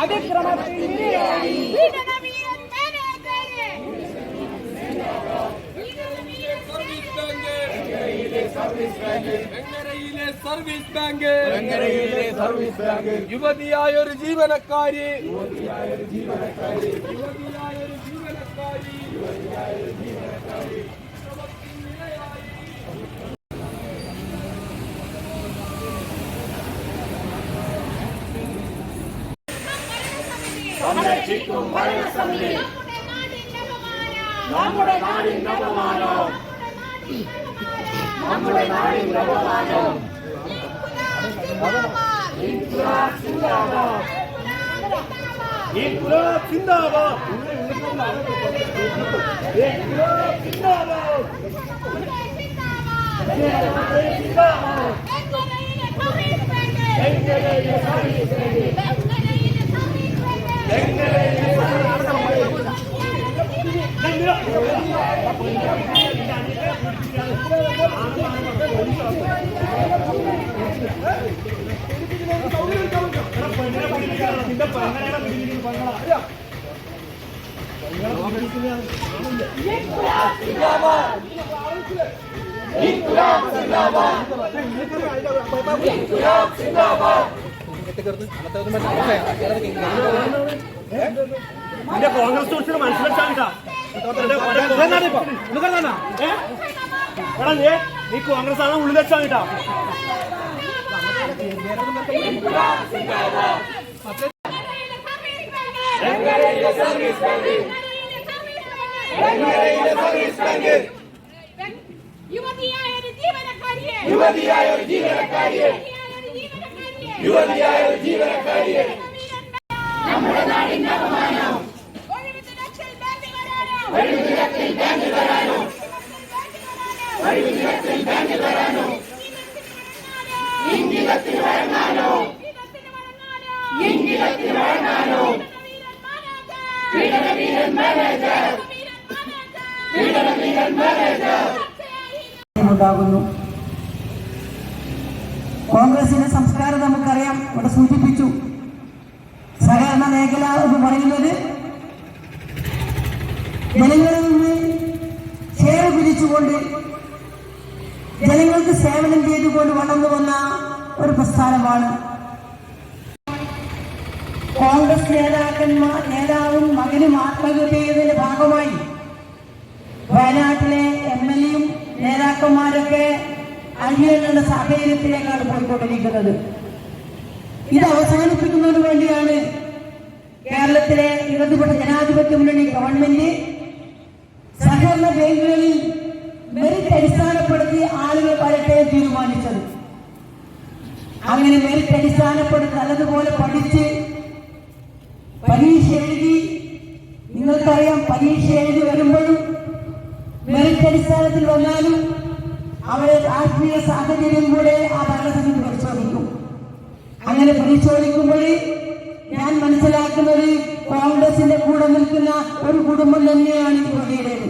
അതിക്രമത്തിനിരയായി. Service bank service bank വെങ്ങരയിലെ service bank യുവതിയായ ഒരു ജീവനക്കാരി. യുവതിയായ ഒരു ജീവനക്കാരി. தமிழர் சிக்கும் பழனிசாமி நம்முடைய நாடின் நபமானோம் நம்முடைய நாடின் நபமானோம் இன்குலாப் சிந்தாபாத் இன்குலாப் சிந்தாபாத் இன்குலாப் சிந்தாபாத் இன்குலாப் சிந்தாபாத் எங்களை കോൺഗ്രസ് കുറിച്ച് മനസ്സിലാക്കാം നീ കോൺഗ്രസ് ആണ് ഉള്ളിൽ വെച്ചാ കേട്ടാ യുവതിയായ ഒരു ജീവനക്കാരിയെ. യുവതിയായ ഒരു ജീവനക്കാരിയെ. യുവതിയായ ഒരു ജീവനക്കാരിയെ. കോൺഗ്രസിന്റെ സംസ്കാരം നമുക്കറിയാം. ഇവിടെ സൂചിപ്പിച്ചു. സഹകരണ മേഖല എന്ന് പറയുന്നത് ജനങ്ങളിൽ നിന്ന് ചേർ പിരിച്ചുകൊണ്ട് ജനങ്ങൾക്ക് സേവനം ചെയ്തുകൊണ്ട് വളർന്നു വന്ന ഒരു പ്രസ്ഥാനമാണ്. കോൺഗ്രസ് നേതാക്കന്മാർ നേതാവും മകനും ആത്മഹത്യ ഭാഗമായി. വയനാട്ടിലെ എം എൽ എയും നേതാക്കന്മാരൊക്കെ അഴിയേണ്ട സാഹചര്യത്തിലേക്കാണ് പോയിക്കൊണ്ടിരിക്കുന്നത്. ഇത് അവസാനിപ്പിക്കുന്നതിന് വേണ്ടിയാണ് കേരളത്തിലെ ഇടതുപക്ഷ ജനാധിപത്യ മുന്നണി ഗവൺമെന്റ് സഹകരണ ബാങ്കുകളിൽ മെറിറ്റ് അടിസ്ഥാനപ്പെടുത്തി ആളുകൾ വരട്ടെ തീരുമാനിച്ചത്. അങ്ങനെ മെറിറ്റ് അടിസ്ഥാനപ്പെടുത്തി നല്ലതുപോലെ പഠിച്ച് പരീക്ഷ എഴുതി നിങ്ങൾക്കറിയാം പരീക്ഷ എഴുതി വരുമ്പോഴും മെറിറ്റ് അടിസ്ഥാനത്തിൽ വന്നാലും അവരെ രാഷ്ട്രീയ സാഹചര്യം കൂടെ ആ ഭരണസമിതി പരിശോധിക്കും. അങ്ങനെ പരിശോധിക്കുമ്പോൾ ഞാൻ മനസ്സിലാക്കുന്നത് കോൺഗ്രസിന്റെ കൂടെ നിൽക്കുന്ന ഒരു കുടുംബം തന്നെയാണ് യുവതിയുടേത്